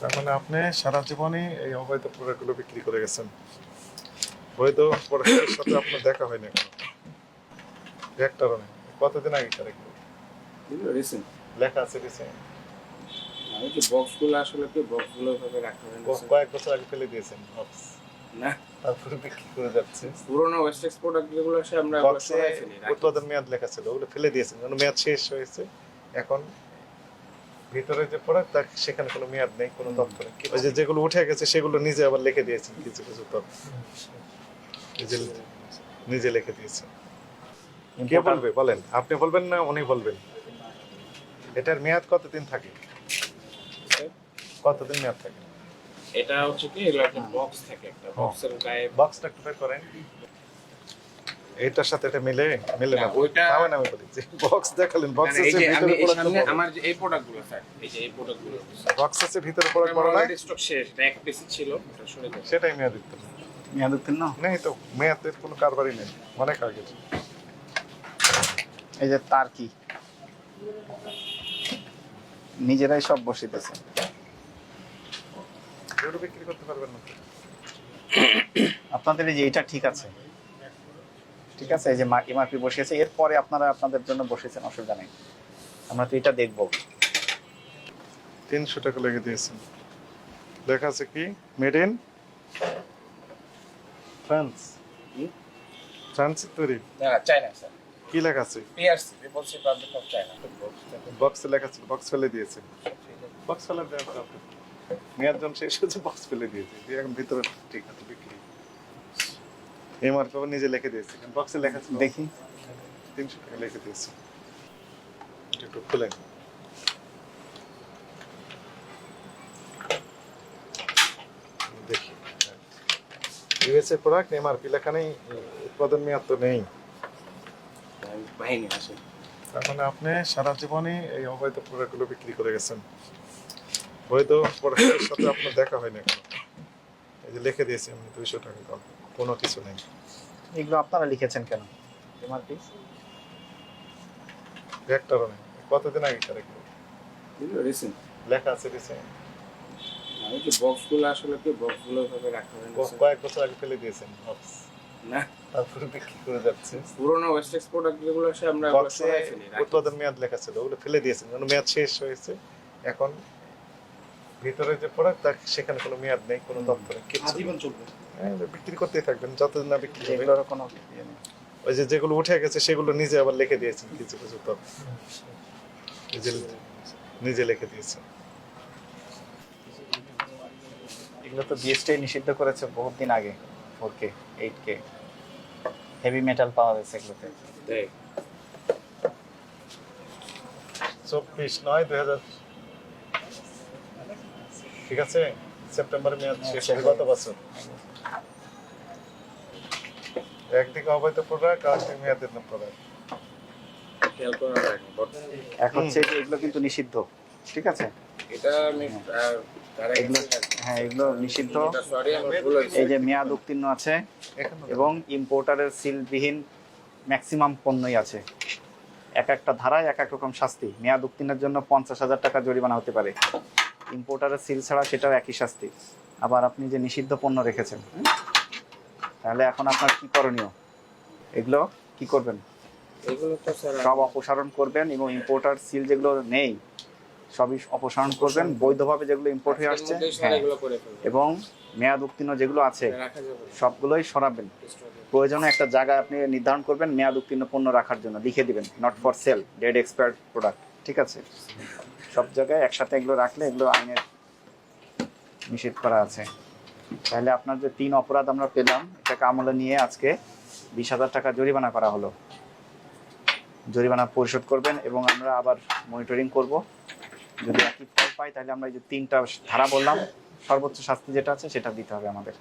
তার মানে আপনি সারা জীবনই এই অবৈধ প্রোডাক্টগুলো বিক্রি করে গেছেন। বৈধ প্রোডাক্টের সাথে আপনার দেখা হয়নি এখনও। একটারও নেই কতদিন আগে? এগুলো লেখা আছে কিছু আমি যে বক্সগুলো আসলে কি বক্সগুলো ভাবে রাখা হয় কয়েক বছর আগে ফেলে দিয়েছেন বক্স না। তারপরে বিক্রি করে যাচ্ছে। পুরোনো ওয়েস্টেক্স প্রোডাক্ট যেগুলো আছে আমরা। উৎপাদন মেয়াদ লেখা ছিল ওগুলো ফেলে দিয়েছেন কারণ মেয়াদ শেষ হয়েছে। এখন ভিতরে যে প্রোডাক্ট তার সেখানে কোনো মেয়াদ নেই কোনো তথ্য নেই ওই যে যেগুলো উঠে গেছে সেগুলো নিজে আবার লিখে দিয়েছেন কিছু কিছু তথ্য। নিজে লিখে দিয়েছেন কে বলবে? বলেন। আপনি বলবেন না উনি বলবেন। এটার মেয়াদ কতদিন থাকে? কতদিন মেয়াদ থাকে? এটা হচ্ছে কি এগুলো একটা বক্স থাকে একটা বক্সের গায়ে বক্সটা একটু বের করেন। এইটার সাথে এটা মিলে মিলে না না, ওইটা- আমি বলি যে বক্স দেখালেন বক্স মানে এই আছে যে ভিতরে প্রোডাক্ট আমার যে এই প্রোডাক্টগুলো স্যার এই যে এই প্রোডাক্টগুলো বক্স আছে ভিতরে প্রোডাক্ট নাই স্টক শেষ এটা এক পিস ছিল সরে সেটাই মেয়াদ উত্তর মেয়াদ উত্তীর্ণ নেই তো মেয়াদের কোনো কারবারই নেই অনেক আগে। এই যে তার কি? নিজেরাই সব বসিতেছে। বিক্রি করতে পারবেন না আপনাদের এই যে এটা ঠিক আছে। ঠিক আছে? এই যে এমআরপি বসিয়েছে এরপরে আপনারা আপনাদের জন্য বসেছেন অসুবিধা নেই। আমরা তো এটা দেখব। তিনশো টাকা লেগে দিয়েছেন। লেখা আছে কি? Made in France? ফ্রান্স তৈরি। না চাইনা স্যার। কি লেখা আছে? PRC People's Republic of China. বক্সে লেখা আছে বক্স ফেলে দিয়েছে। বক্স ফেলে দেওয়া। মেয়াদ শেষ হয়েছে বক্স ফেলে দিয়েছে। এখন ভিতরে ঠিক আছে বিক্রি। এমআরপি আবার নিজে লিখে দিয়েছে। বক্সে লেখা ছিল। দেখি। তিনশো টাকা লিখে দিয়েছে। একটু খুলেন দেখি। ইউএসএ প্রোডাক্ট এমআরপি লেখা নেই উৎপাদন মেয়াদ তো নেই। বাহিনী মানে আপনি সারা জীবনই এই অবৈধ প্রোডাক্টগুলো বিক্রি করে গেছেন। বৈধ প্রোডাক্টের সাথে আপনার দেখা হয়নি এখনও। এই যে লিখে দিয়েছি আমি দুইশো টাকা কম কোনো কিছু নেই। এগুলো আপনারা লিখেছেন কেন? এমআরপি একটারও নেই। কতদিন আগে এগুলো? রিসেন্ট লেখা আছে দিয়েছে আমি যে বক্সগুলো আসলে কি বক্সগুলো ভাবে রাখা হয় কয়েক বছর আগে ফেলে দিয়েছেন বক্স না। তারপরে বিক্রি করে যাচ্ছে? পুরোনো যেগুলো আছে আমরা। উৎপাদন মেয়াদ লেখা ছিল ওগুলো ফেলে দিয়েছেন। মেয়াদ শেষ হয়েছে? এখন ভিতরে যে প্রোডাক্ট তার সেখানে কোনো মেয়াদ নেই কোনো নেই। চলবে। হ্যাঁ, বিক্রি করতেই থাকবেন যতদিন না বিক্রি হবে এগুলোর কোনো ইয়ে নেই। ওই যে যেগুলো উঠে গেছে সেগুলো নিজে আবার লিখে দিয়েছেন কিছু কিছু তথ্য নিজে লিখে দিয়েছেন। এগুলো তো বিএসটি নিষিদ্ধ করেছে বহুত দিন আগে four K eight K heavy metal পাওয়া যাচ্ছে এগুলোতে। চব্বিশ নয় দুই হাজার ঠিক আছে? সেপ্টেম্বর মেয়াদ শেষ হয় গত বছর। একদিকে অবৈধ প্রোডাক্ট আর একদিকে মেয়াদের প্রোডাক্ট। হয়নি হচ্ছে যে এগুলো কিন্তু নিষিদ্ধ ঠিক আছে? এটা এগুলো হ্যাঁ এগুলো নিষিদ্ধ। এই যে মেয়াদ উত্তীর্ণ আছে এবং ইম্পোর্টারের সিলবিহীন ম্যাক্সিমাম পণ্যই আছে। এক একটা ধারায় এক এক রকম শাস্তি। মেয়াদ উত্তীর্ণের জন্য পঞ্চাশ হাজার টাকা জরিমানা হতে পারে। ইম্পোর্টারের সিল ছাড়া সেটাও একই শাস্তি। আবার আপনি যে নিষিদ্ধ পণ্য রেখেছেন তাহলে এখন আপনার কি করণীয়? এগুলো কি করবেন? এগুলো তো সব অপসারণ করবেন এবং ইম্পোর্টার সিল যেগুলো নেই সবই অপসারণ করবেন বৈধভাবে যেগুলো ইম্পোর্ট হয়ে আসছে হ্যাঁ, এবং মেয়াদ উত্তীর্ণ যেগুলো আছে সবগুলোই সরাবেন। প্রয়োজনে একটা জায়গায় আপনি নির্ধারণ করবেন মেয়াদ উত্তীর্ণ পণ্য রাখার জন্য লিখে দিবেন not for sale dead expired product ঠিক আছে? সব জায়গায় একসাথে এগুলো রাখলে এগুলো আইনের নিষেধ করা আছে। তাহলে আপনার যে তিন অপরাধ আমরা পেলাম, এটাকে আমলে নিয়ে আজকে বিশ হাজার টাকা জরিমানা করা হলো। জরিমানা পরিশোধ করবেন এবং আমরা আবার মনিটরিং করব। যদি একই ফল পাই, তাহলে আমরা এই যে তিনটা ধারা বললাম, সর্বোচ্চ শাস্তি যেটা আছে, সেটা দিতে হবে আমাদের।